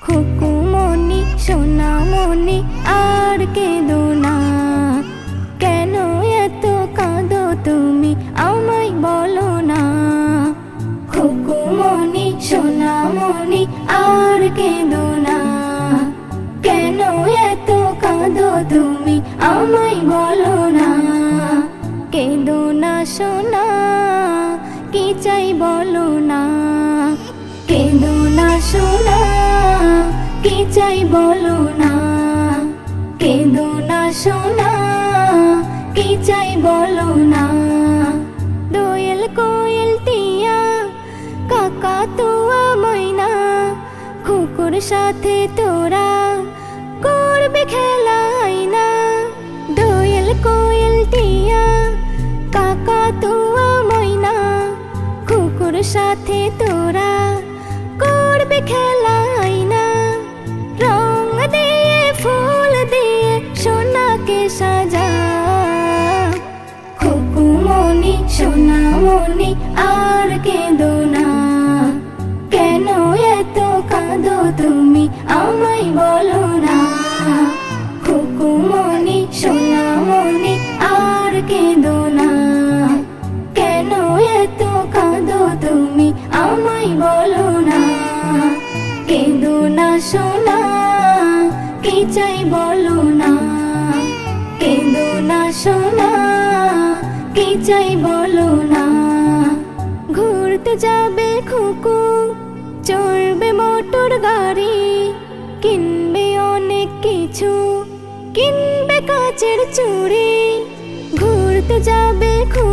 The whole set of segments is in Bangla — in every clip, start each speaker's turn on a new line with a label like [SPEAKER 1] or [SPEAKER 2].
[SPEAKER 1] খুকুমনি সোনামনি আর কেঁদো না। কেন এত কাঁদো তুমি? আমায় বলো না। খুকুমনি সোনামনি আর কেঁদো না। কেন এত কাঁদো তুমি? আমায় বলো না। কেঁদো না, সোনা। কি চাই বলো না? কেঁদো না সোনা, কি চাই বলো না? কেঁদো না সোনা, কি চাই বলো না? দোয়েল টিয়া, কাকা তোয়া সাথে তোরা করবে খেলা সাথে তোরা করবে খেলা না রং দিয়ে, ফুল দিয়ে, সোনাকে সাজা। খুকুমনি সোনামনি আর কেঁদো না। কেন এত কাঁদো তুমি, আমায় বলো না। খুকুমনি সোনামনি কেঁদো না সোনা, কি চাই বলো না? কেঁদো না সোনা, কি চাই বলো না? ঘুরতে যাবে খুকু চড়বে মোটর গাড়ি, কিনবে অনেক কিছু, কিনবে কাচের চুড়ি। ঘুরতে যাবে খুকু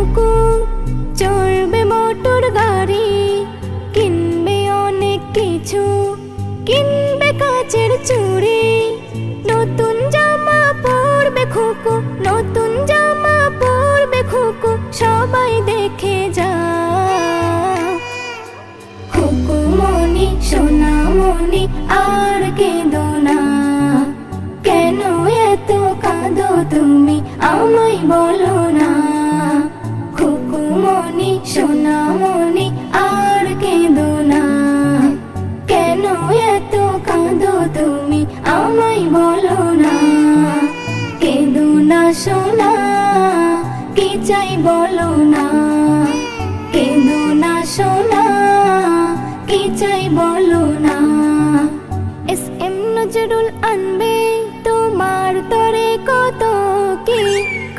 [SPEAKER 1] বলো না খুকুমনি সোনামনি আর কেঁদো না। কেন এত কাঁদো তুমি, আমায় বলো না। কেঁদো না সোনা, কি চাই বলো না।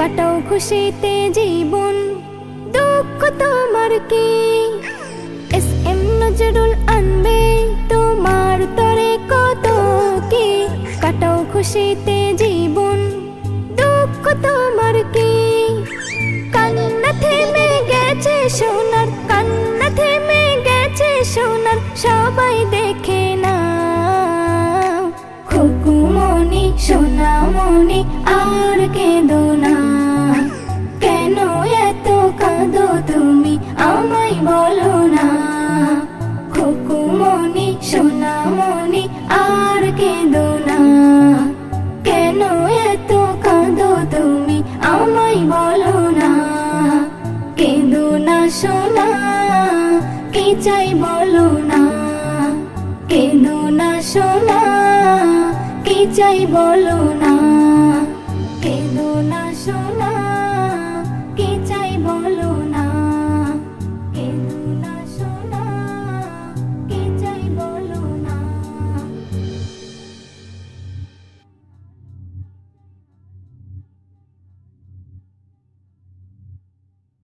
[SPEAKER 1] কাটাও খুশিতে জীবন, দুঃখ তোমার কি? এস এম নজরুল আনবে তোমার তরে কত কি? কাটাও খুশিতে জীবন, দুঃখ তোমার কি? কান্না থেমে গেছে সোনার, কান্না থেমে গেছে সোনার, সবাই দেখে না খুকুমনি সোনামনি আর কেঁদো না। সোনা মনি আর কেঁদো না। কেন এত কাঁদো তুমি? আমায় বলো না। কেঁদো না সোনা, কি চাই বলো না। কেঁদো না সোনা, কি চাই বলো না। কেঁদো না সোনা